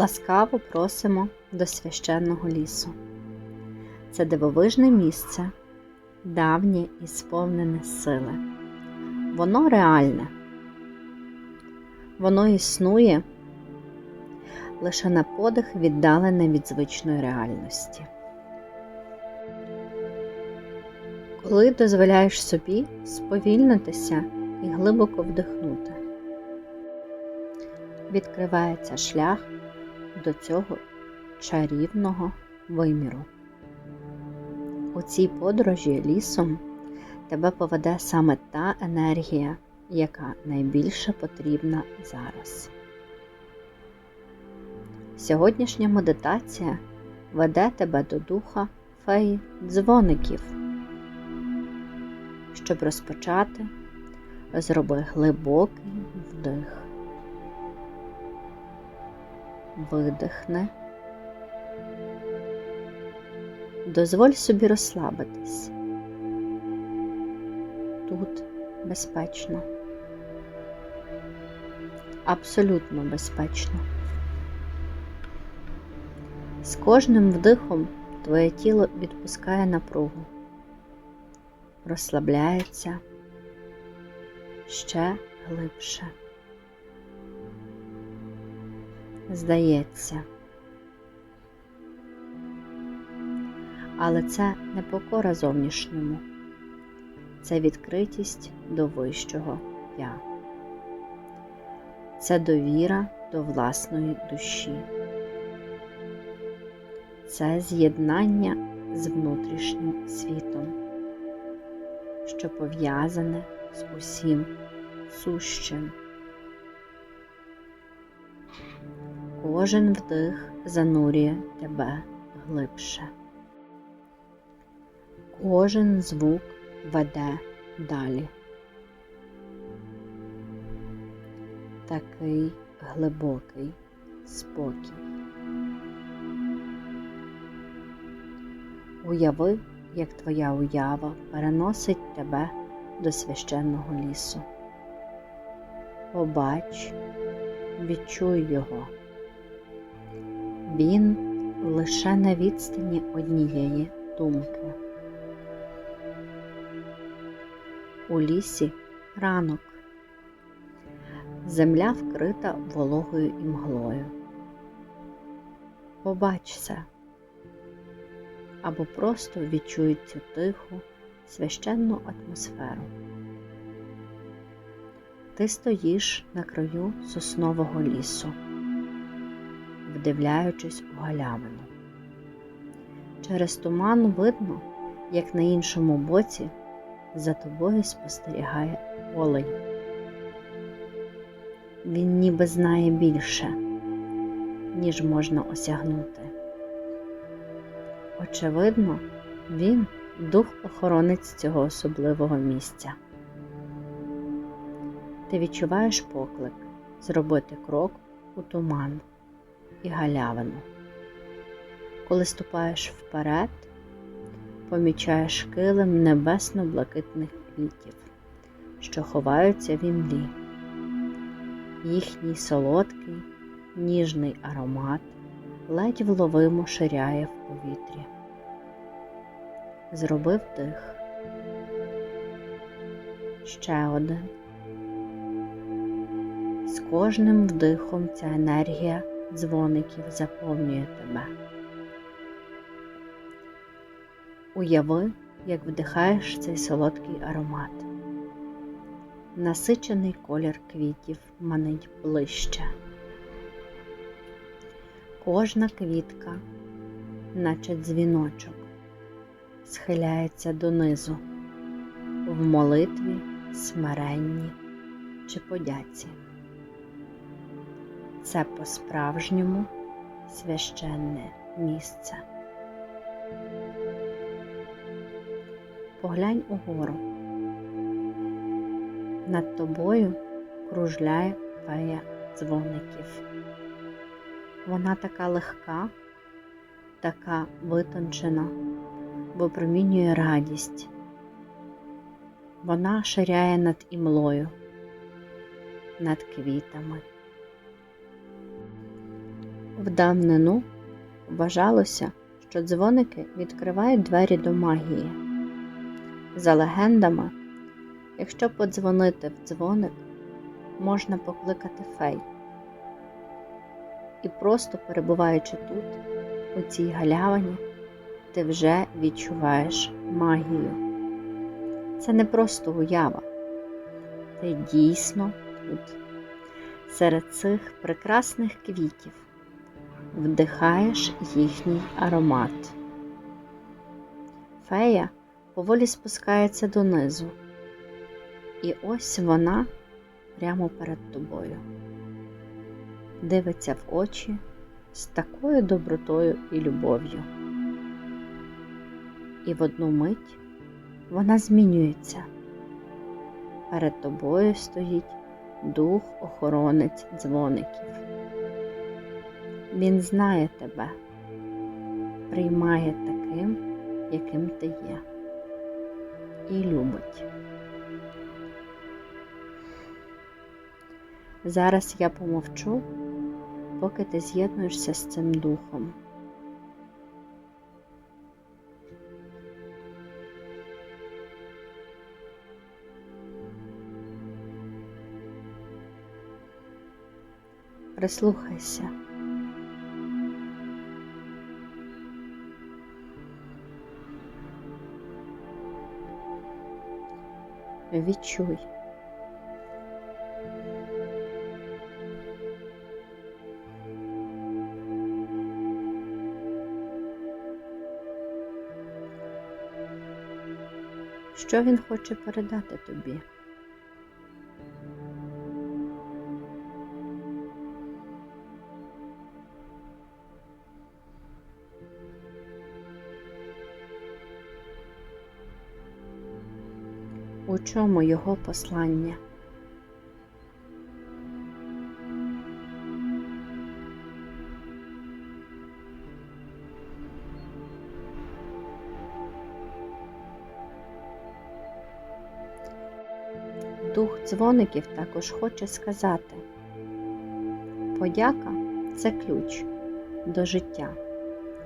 Ласкаво просимо до священного лісу. Це дивовижне місце, давнє і сповнене сили. Воно реальне. Воно існує лише на подих віддалене від звичної реальності. Коли дозволяєш собі сповільнитися і глибоко вдихнути, відкривається шлях до цього чарівного виміру. У цій подорожі лісом тебе поведе саме та енергія, яка найбільше потрібна зараз. Сьогоднішня медитація веде тебе до духа феї дзвоників. Щоб розпочати, зроби глибокий вдих. Видихни. Дозволь собі розслабитись. Тут безпечно. Абсолютно безпечно. З кожним вдихом твоє тіло відпускає напругу, розслабляється ще глибше. Здається. Але це не покора зовнішньому, це відкритість до вищого я, це довіра до власної душі, це з'єднання з внутрішнім світом, що пов'язане з усім сущим. Кожен вдих занурює тебе глибше. Кожен звук веде далі. Такий глибокий спокій. Уяви, як твоя уява переносить тебе до священного лісу. Побач, відчуй його. Він лише на відстані однієї думки. У лісі ранок. Земля вкрита вологою і мглою. Побач це або просто відчуй цю тиху, священну атмосферу. Ти стоїш на краю соснового лісу, вдивляючись у галявину. Через туман видно, як на іншому боці за тобою спостерігає олень. Він ніби знає більше, ніж можна осягнути. Очевидно, він дух-охоронець цього особливого місця. Ти відчуваєш поклик зробити крок у туман і галявину. Коли ступаєш вперед, помічаєш килим небесно-блакитних квітів, що ховаються в імлі. Їхній солодкий, ніжний аромат ледь вловимо ширяє в повітрі. Зробив дих. Ще один. З кожним вдихом ця енергія дзвоників заповнює тебе. Уяви, як вдихаєш цей солодкий аромат. Насичений колір квітів манить ближче. Кожна квітка, наче дзвіночок, схиляється донизу в молитві, смиренні чи подяці. Це по-справжньому священне місце. Поглянь угору. Над тобою кружляє фея дзвоників. Вона така легка, така витончена, випромінює радість. Вона ширяє над імлою, над квітами. В давнину вважалося, що дзвоники відкривають двері до магії. За легендами, якщо подзвонити в дзвоник, можна покликати фей. І просто перебуваючи тут, у цій галявині, ти вже відчуваєш магію. Це не просто уява, ти дійсно тут, серед цих прекрасних квітів, вдихаєш їхній аромат. Фея поволі спускається донизу, і ось вона прямо перед тобою. Дивиться в очі з такою добротою і любов'ю. І в одну мить вона змінюється. Перед тобою стоїть дух-охоронець дзвоників. Він знає тебе, приймає таким, яким ти є, і любить. Зараз я помовчу, поки ти з'єднуєшся з цим духом. Прислухайся. Відчуй. Що він хоче передати тобі? У чому його послання? Дух дзвоників також хоче сказати подяка це ключ до життя,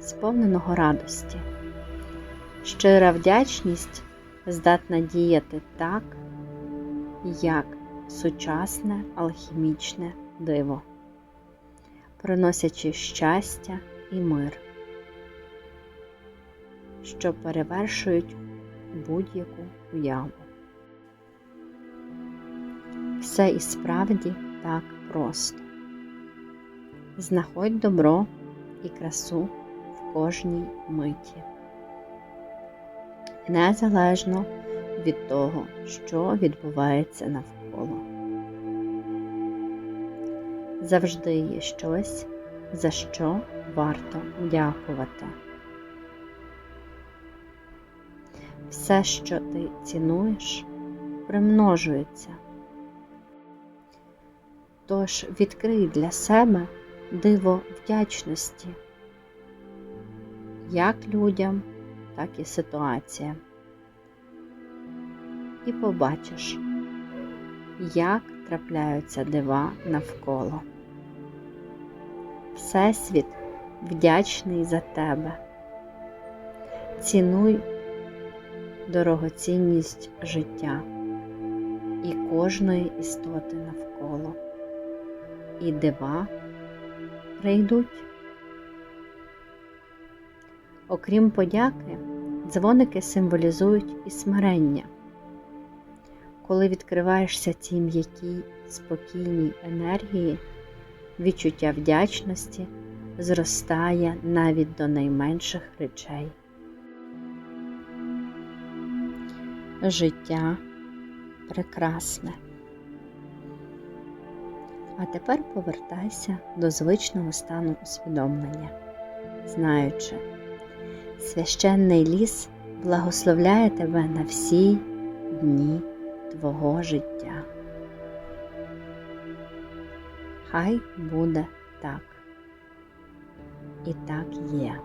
сповненого радості. Щира вдячність здатна діяти так, як сучасне алхімічне диво, приносячи щастя і мир, що перевершують будь-яку уяву. Все і справді так просто. Знаходь добро і красу в кожній миті незалежно від того, що відбувається навколо. Завжди є щось, за що варто дякувати. Все, що ти цінуєш, примножується. Тож відкрий для себе диво вдячності як людям, так і ситуаціям. І побачиш, як трапляються дива навколо. Всесвіт вдячний за тебе. Цінуй дорогоцінність життя і кожної істоти навколо. І дива прийдуть. Окрім подяки, дзвоники символізують і смирення. Коли відкриваєшся цій м'якій, спокійній енергії, відчуття вдячності зростає навіть до найменших речей. Життя прекрасне. А тепер повертайся до звичного стану усвідомлення, знаючи, священний ліс благословляє тебе на всі дні твого життя. Хай буде так. І так є.